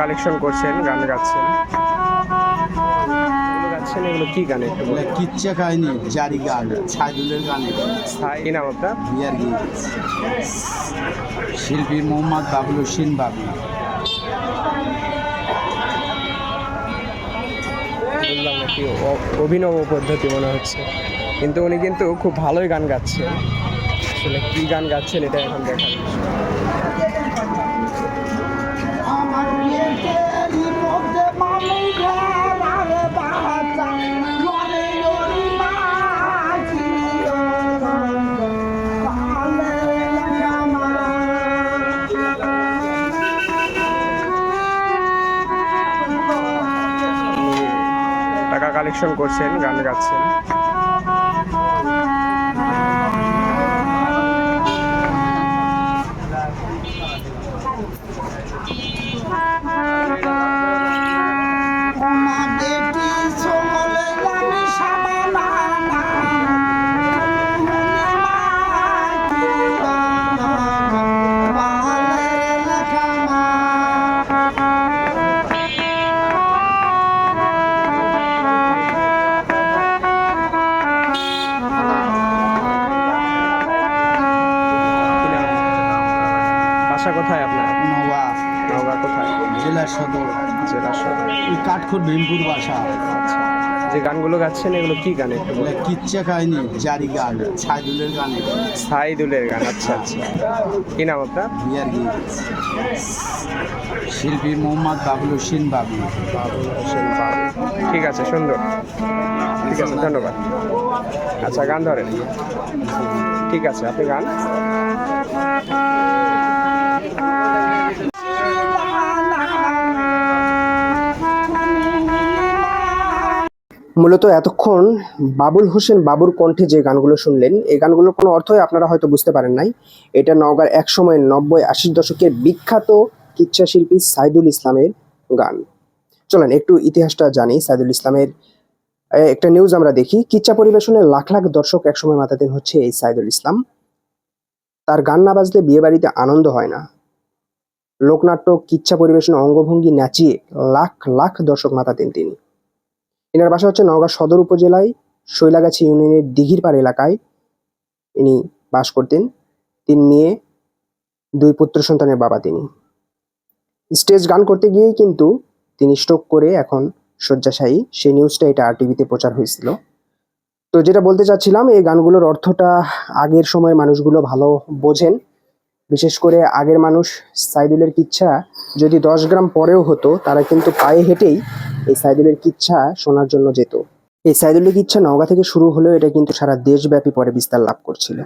Collection করছেন গান গাচ্ছেন। গাচ্ছেন এগুলো কি গান একটু কিচ্ছা কাহিনী জারি গান ছাইদুলের গানে কি নাম আপনার? শিল্পী মোহাম্মদ বাবুল হোসেন বাবু। বললাম নাকি অভিনব পদ্ধতি মনে হচ্ছে। কিন্তু উনি কিন্তু খুব ভালোই গান গাচ্ছেন। আসলে কি গান গাচ্ছেন এটা এখন দেখার বিষয়। কালেকশন করছেন গান গাচ্ছেন। বাসা কোথায় আপনার? নওয়া নওগাঁ কোথায়? জেলা সদর। জেলা সদর। এই কাঠখোর ভীমপুর বাসা। আচ্ছা। যে গানগুলো গাচ্ছেন এগুলো কি গান কিচ্ছা কাহিনী জারি গান। ছাইদুলের গানে। সাইদুলের গান আচ্ছা আচ্ছা। কি নাম আপনার? বিয়ার গীত শিল্পী মোহাম্মদ বাবুল হোসেন বাবু। বাবুল হোসেন বাবু। ঠিক আছে সুন্দর। ঠিক আছে ধন্যবাদ। আচ্ছা গান ধরেন। ঠিক আছে আপনি গান। মূলত এতক্ষণ বাবুল হোসেন বাবুর কণ্ঠে যে গানগুলো শুনলেন, এই গানগুলোর কোনো অর্থই আপনারা হয়তো বুঝতে পারেন নাই। এটা নওগাঁর এক সময় নব্বই আশির দশকের বিখ্যাত কিচ্ছা শিল্পী সাইদুল ইসলামের গান। চলেন, একটু ইতিহাসটা জানি। সাইদুল ইসলামের একটা নিউজ আমরা দেখি। কিচ্ছা পরিবেশনের লাখ লাখ দর্শক একসময় মাতাতেন হচ্ছে এই সাইদুল ইসলাম। তার গান না বাজলে বিয়ে বাড়িতে আনন্দ হয় না। লোকনাট্য, কিচ্ছা পরিবেশন অঙ্গভঙ্গি নাচিয়ে লাখ লাখ দর্শক মাতাতেন তিনি। এনার বাসা হচ্ছে নওগাঁ সদর উপজেলায় শৈলাগাছি ইউনিয়নের দিঘির পাড় এলাকায় ইনি বাস করতেন। তিন মেয়ে, দুই পুত্র সন্তানের বাবা তিনি। স্টেজ গান করতে গিয়েই কিন্তু তিনি স্ট্রোক করে এখন শয্যাশায়ী। সেই নিউজটা এটা আর টিভিতে প্রচার হয়েছিল। তো যেটা বলতে চাচ্ছিলাম, এই গানগুলোর অর্থটা আগের সময়ের মানুষগুলো ভালো বোঝেন। বিশেষ করে আগের মানুষ সাইদুলের কিচ্ছা যদি দশ গ্রাম পরেও হতো, তারা কিন্তু পায়ে হেঁটেই এই সাইদুলের কিচ্ছা শোনার জন্য যেত। এই সাইদুলের কিচ্ছা নওগাঁ থেকে শুরু হলেও এটা কিন্তু সারা দেশব্যাপী পরে বিস্তার লাভ করছিল।